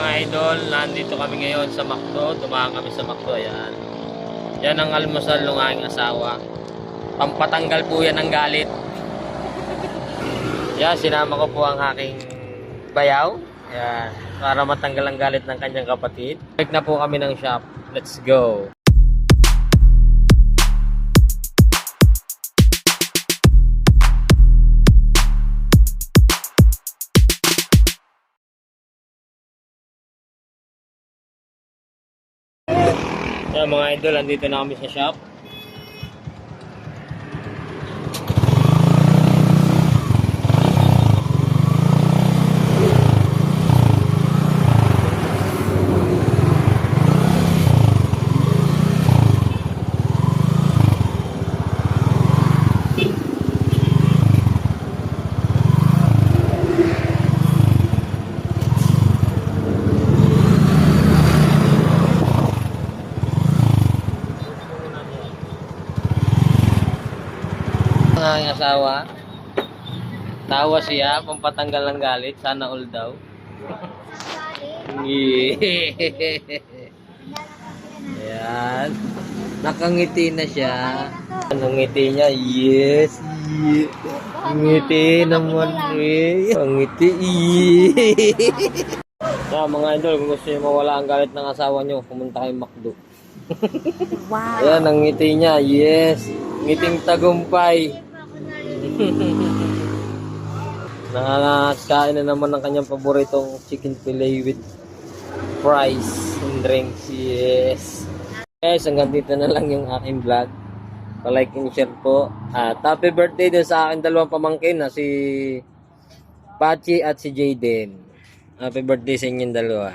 mga idol, nandito kami ngayon sa Macdo. Dumaan kami sa Macdo, ayan. Yan ang almusal ng aking asawa. Pampatanggal po yan ng galit. Yan, sinama ko po ang aking bayaw. Yan, para matanggal ang galit ng kanyang kapatid. Balik na po kami ng shop. Let's go. Yan mga idol, andito na kami sa shop. Ang aking asawa. Tawa siya, pampatanggal ng galit. Sana all daw. Ayan. Nakangiti na siya. Ang ngiti niya, yes. Ang ngiti naman, eh. Ang ngiti, yeah. Kaya mga idol, kung gusto niyo mawala ang galit ng asawa niyo, pumunta kayo McDo. Wow. Ayan, ang ngiti niya, yes. Ngiting tagumpay. Nakakain na naman ng kanyang paboritong chicken fillet with fries and drinks. Yes. Guys, hanggang dito na lang yung aking vlog. Pa-like and share po. At happy birthday din sa aking dalawang pamangkin na si Pachi at si Jaden. Happy birthday sa inyong dalawa.